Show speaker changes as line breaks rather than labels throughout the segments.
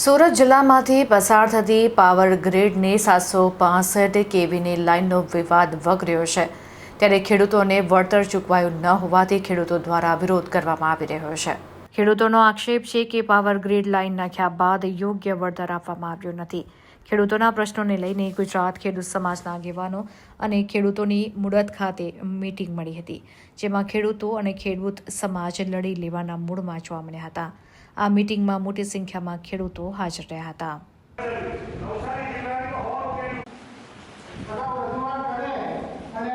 સુરત જિલ્લામાંથી પસાર થતી પાવર ગ્રીડની સાતસો પાસઠ કેવીની લાઇનનો વિવાદ વકર્યો છે. ત્યારે ખેડૂતોને વળતર ચૂકવાયું ન હોવાથી ખેડૂતો દ્વારા વિરોધ કરવામાં આવી રહ્યો છે. ખેડૂતોનો આક્ષેપ છે કે પાવર ગ્રીડ લાઇન નાખ્યા બાદ યોગ્ય વળતર આપવામાં આવ્યું નથી. ખેડૂતોના પ્રશ્નોને લઈને ગુજરાત ખેડૂત સમાજના આગેવાનો અને ખેડૂતોની મુડત ખાતે મીટિંગ મળી હતી, જેમાં ખેડૂતો અને ખેડૂત સમાજ લડી લેવાના મૂડમાં જોવા મળ્યા હતા. આ મિટિંગમાં મોટી સંખ્યામાં ખેડૂતો હાજર રહ્યા હતા
બધા રજૂઆત કરે અને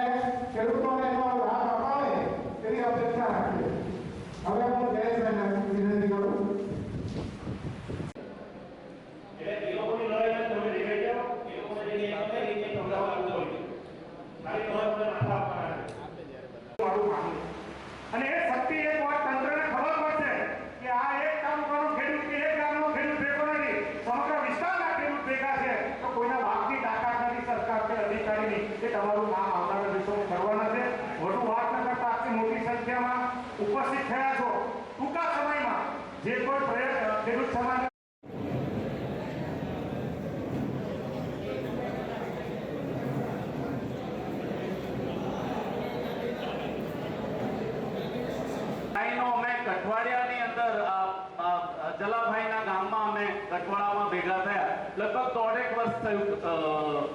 ખેડૂતોને એનો લાભ અપાવે એવી અપેક્ષા રાખીએ હવે હું જયેશભાઈને વિનંતી કરું
અને એ શક્તિ એક વાત તંત્રને ખબર પડશે કે આ એક તાલુકાનો ખેડૂત કે એક ગામનો ખેડૂત ભેગો નથી સમગ્ર વિસ્તારના ખેડૂત ભેગા છે તો કોઈના બાપની તાકાત નથી સરકાર કે અધિકારીની એ તમારું નામ આવનારા દિવસોમાં કરવાના છે. વધુ વાત ન કરતા આટલી મોટી સંખ્યામાં ઉપસ્થિત થયા છો. ટૂંકા સમયમાં જે કોઈ ખેડૂત સમાજ
અમે કઠવાડામાં ભેગા થયા. લગભગ દોઢેક વર્ષ થયું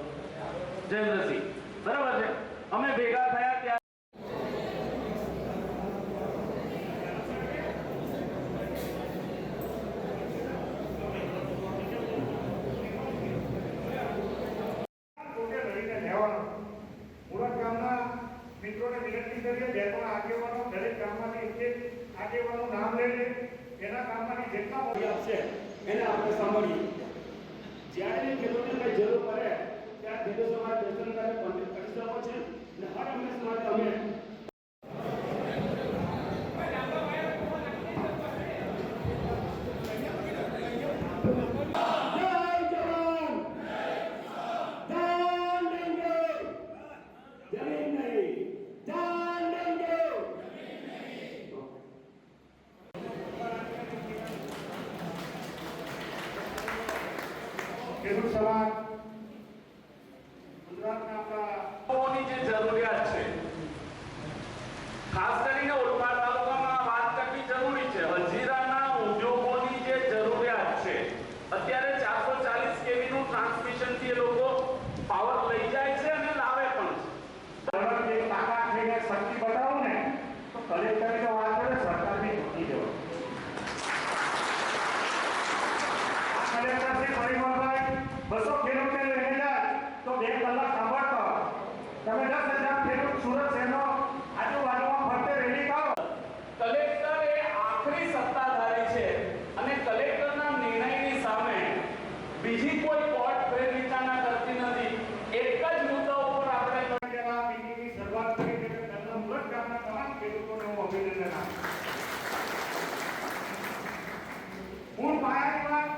જયેન્દ્રસિંહ. બરાબર છે. અમે ભેગા થયા ત્યારે
મિત્રોને વિનંતી કરીએ જે પણ આગેવાનો દરેક ગામમાંથી એક એક આગેવાનું નામ લઈને એના ગામમાંથી જેટલા
જે છે એને આપણે સાંભળીએ. જ્યારે ખેડૂતને કઈ જરૂર પડે ત્યારે ખેડૂત સમાજ દર્શન કરે કોન્ટેક્ટ કરી શકો છે અને હર હંમેશ માટે અમે જય જવાન જાન દેંગે જમીન નહીં જાન દેંગે
ખેડૂત સમાજ ગુજરાતના આપણા
લોકોની જે જરૂરિયાત છે ખાસ કરીને ઓલપાડ તાલુકામાં આ વાત કરવી જરૂરી છે હજીરાના ઉદ્યોગોની જે જરૂરિયાત છે અત્યારે ચારસો ચાલીસ કેવી નું ટ્રાન્સમિશનથી એ લોકો પાવર લઈ જાય છે અને લાવે પણ છે
ધોરણ એક તાકાત થઈને શક્તિ બતાવો ને તો કલેક્ટરે તો વાત કરે સરકાર બી ઝૂકી જવા કલેક્ટર શ્રી પરિમલભાઈ બસો ખેડૂતને લઈને જાય તો બે કલાક સાંભળતા. તમે દસ હજાર ખેડૂત સુરત શહેરનો આજુબાજુમાં ફરતે રેલી કરો
કલેક્ટર એ આખરી સત્તાધારી છે અને કલેક્ટરના નિર્ણયની સામે બીજી કોઈ કોર્ટ ફેર વિચારણા કરતી નથી એક જ મુદ્દા ઉપર આપણે
જેના મીટિંગની શરૂઆત કરી છે તેમના મુરત ગામના તમામ ખેડૂતોને હું અભિનંદન આપું હું પાયાની વાત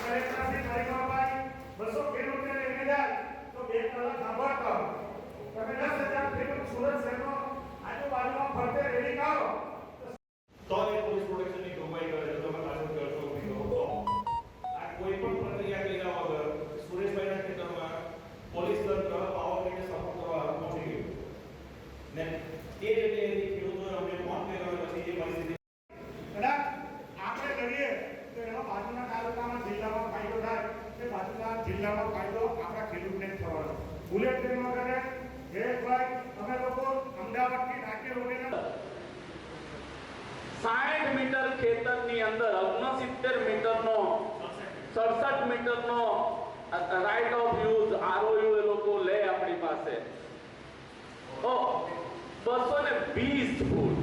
કલેક્ટરશ્રી પરિમલભાઈ બસો ખેડૂતને લઈને જાય તો બે કલાક સાંભળતો તમે દસ હજાર ખેડૂત સુરત શહેરનો આજુબાજુમાં ફરતે રેલી કરો
તો એ પોલીસ પ્રોટેક્શનની જોગવાઈ કરે છે તમે પાછળ કરશો કે કરો તો આ કોઈ પણ પ્રક્રિયા કર્યા વગર સુરેશભાઈના ખેતરમાં પોલીસ તંત્ર પાવર ગ્રીડને સપોર્ટ કરવા પહોંચી ગયું ને રીતે એ ખેડૂતોએ અમને ફોન કર્યો પછી એ પરિસ્થિતિ
કદાચ આપણે કરીએ તો એનો બાજુના તાલુકામાં જિલ્લામાં ફાયદો થાય તે બાજુના જિલ્લામાં ફાયદો આપણા ખેડૂતને જ થવાનો. બુલેટ ટ્રેન વગેરે જયેશભાઈ અમે લોકો અમદાવાદથી ટાંકી રોકીને
સાઠ મીટર ખેતરની અંદર ઓગણસિત્તેર મીટરનો સડસઠ મીટરનો રાઇટ ઓફ યુઝ આરઓયુ એ લોકો લે આપણી પાસે. ઓ બસો ને વીસ ફૂટ.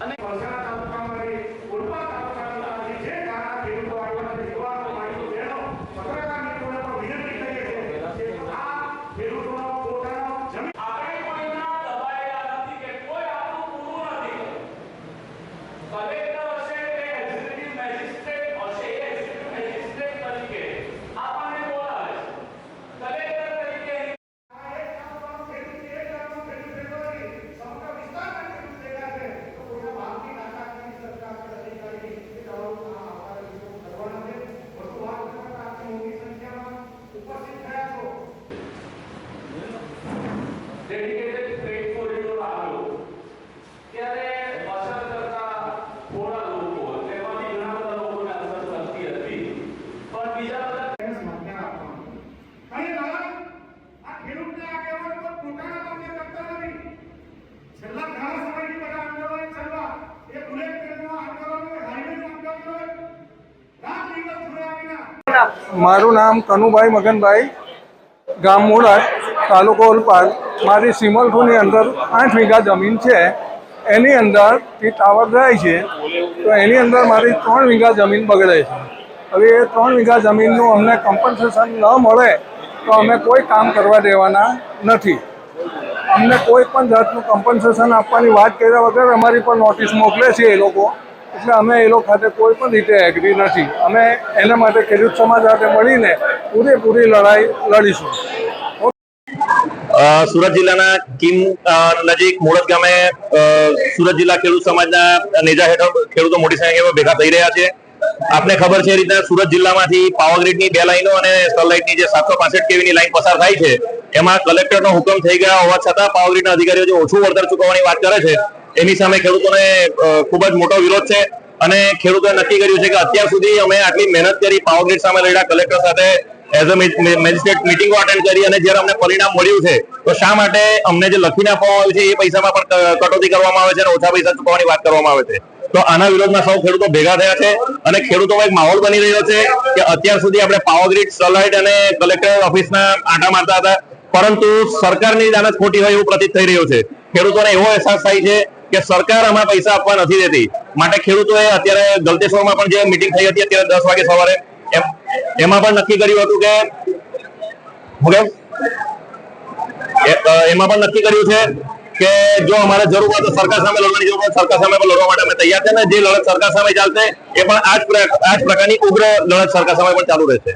અને
વલસાડ તાલુકામાંથી માટે તાલુકામાંથી જે નાના ખેડૂતો આવ્યા છે યુવાનો માહિતી બહેનો પત્રકાર મિત્રોને પણ વિનંતી કરીએ છીએ કે આ ખેડૂતોનો પોતાનો જમીન
આપણે કોઈના દબાયેલા નથી કે કોઈ આપણું પૂરું નથી કલેક્ટર હશે તે એક્ઝિક્યુટિવ મેજિસ્ટ્રેટ હશે એ એક્ઝિક્યુટિવ મેજિસ્ટ્રેટ તરીકે આપણને બોલાવે છે કલેક્ટર તરીકે
આ એક તાલુકાનો ખેડૂત એક ગામનો ખેડૂત ભેગો નથી સમગ્ર વિસ્તારના ખેડૂત ભેગા છે
મારું નામ કનુભાઈ મગનભાઈ, ગામ મોડાટ તાલુકો ઓલપાલ મારી સિમલપુરની અંદર આઠ વીઘા જમીન છે. એની અંદર એ ટાવર જાય છે, તો એની અંદર મારી ત્રણ વીઘા જમીન બગડે છે. હવે એ ત્રણ વીઘા જમીનનું અમને કમ્પન્સેશન ન મળે, તો અમે કોઈ કામ કરવા દેવાના નથી. અમને કોઈ પણ જાતનું કમ્પન્સેશન આપવાની વાત કર્યા વગર અમારી પર નોટિસ મોકલે છે એ લોકો. એટલે અમે એ લોકો ખાતે કોઈ પણ રીતે એગ્રી નથી. અમે એના માટે ખેડૂત સમાજ સાથે મળીને પૂરેપૂરી લડાઈ લડીશું.
સુરત જિલ્લાના કિમ નજીક મોડદ ગામે સુરત જિલ્લા ખેડૂત સમાજના નેજા હેઠળ ખેડૂતો મોટી સંખ્યામાં ભેગા થઈ રહ્યા છે. આપને ખબર છે રીતે સુરત જિલ્લામાંથી પાવરગ્રીડની બે લાઈનો અને સનલાઇટની જે સાતસો પાસઠ કેવીની લાઈન પસાર થાય છે, એમાં કલેક્ટરનો હુકમ થઈ ગયા હોવા છતાં પાવરગ્રીડના અધિકારીઓ જે ઓછું વળતર ચૂકવવાની વાત કરે છે એની સામે ખેડૂતોને ખૂબ જ મોટો વિરોધ છે અને ખેડૂતોએ નક્કી કર્યું છે કે અત્યાર સુધી અમે આટલી મહેનત કરી પાવરગ્રીડ સામે લડ્યા, કલેક્ટર સાથે એઝ અ મેજિસ્ટ્રેટ મિટિંગો અટેન્ડ કરી અને જ્યારે અમને પરિણામ મળ્યું છે, તો શા માટે અમને જે લખીને આપવામાં આવ્યું છે એ પૈસામાં પણ કટોતી કરવામાં આવે છે અને ઓછા પૈસા ચૂકવવાની વાત કરવામાં આવે છે. તો આના વિરોધમાં સૌ ખેડૂતો ભેગા થયા છે અને ખેડૂતોમાં એક માહોલ બની રહ્યો છે કે અત્યાર સુધી આપણે પાવરગ્રીડ સ્ટરલાઇટ અને કલેક્ટર ઓફિસના આંટા મારતા હતા. પરંતુ સરકારની દાનત ખોટી હોય એવું પ્રતીત થઈ રહ્યું છે. ખેડૂતોને એવો અહેસાસ થાય છે કે સરકાર આમાં પૈસા આપવા નથી દેતી. માટે ખેડૂતોએ અત્યારે ગલતેશ્વરમાં પણ જે મિટિંગ થઈ હતી અત્યારે દસ વાગે સવારે, એમાં પણ નક્કી કર્યું હતું કે એમાં પણ નક્કી કર્યું છે કે જો અમારે જરૂર હોય તો સરકાર સામે લડવાની જરૂર હોય, સરકાર સામે લડવા માટે અમે તૈયાર છે ને જે લડત સરકાર સામે ચાલશે, એ પણ આ જ આ જ પ્રકારની ઉગ્ર લડત સરકાર સામે પણ ચાલુ રહેશે.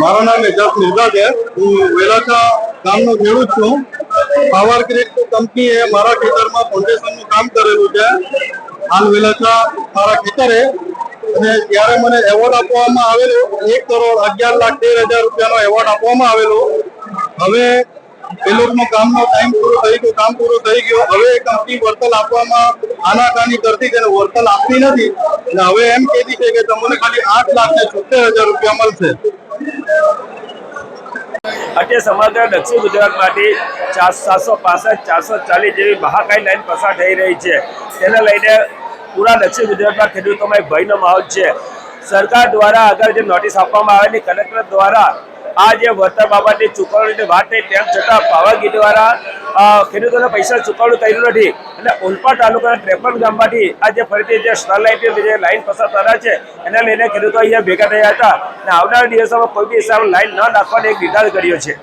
મારું નામ એજાજ મિર્ઝા છે. હું વેલાચા ગામનો ખેડૂત છું. પાવર ગ્રીડ કંપનીએ મારા ખેતરમાં ફાઉન્ડેશનનું કામ કરેલું છે. હાલ વેલાચા મારા ખેતરે. અને ત્યારે મને એવોર્ડ આપવામાં આવેલો એક કરોડ અગિયાર લાખ તેર હજાર રૂપિયાનો એવોર્ડ આપવામાં આવેલો. હવે એ લોકોનો કામનો ટાઈમ પૂરો થઈ ગયો, કામ પૂરું થઈ ગયો. હવે એ કંપની વળતર આપવામાં આનાકાની કરતી તેને વળતર આપતી નથી. અને હવે એમ કહેતી છે કે તમને ખાલી આઠ લાખ ને છોતેર હજાર રૂપિયા મળશે.
અત્યારે સમગ્ર દક્ષિણ ગુજરાતમાંથી ચાર સાતસો પાસઠ, ચારસો ચાલીસ જેવી મહાકાય લાઈન પસાર થઈ રહી છે. તેને લઈને પૂરા દક્ષિણ ગુજરાતમાં ખેડૂતોમાં એક ભયનો માહોલ છે. સરકાર દ્વારા આગળ જે નોટિસ આપવામાં આવેલી કલેક્ટર દ્વારા આ જે વળતર બાબતની ચૂકવણીની વાત થઈ, તેમ છતાં પાવાગી દ્વારા ખેડૂતોને પૈસા ચૂકવણું કર્યું નથી. અને ઓલપા તાલુકાના ત્રેપન ગામમાંથી આ જે ફરીથી જે સ્ટરલાઇટની જે લાઈન પસાર થનાર છે, એને લઈને ખેડૂતો અહીંયા ભેગા થયા હતા. અને આવનારા દિવસોમાં કોઈ બી હિસાબ લાઈન ન નાખવાનો એક નિર્ધાર કર્યો છે.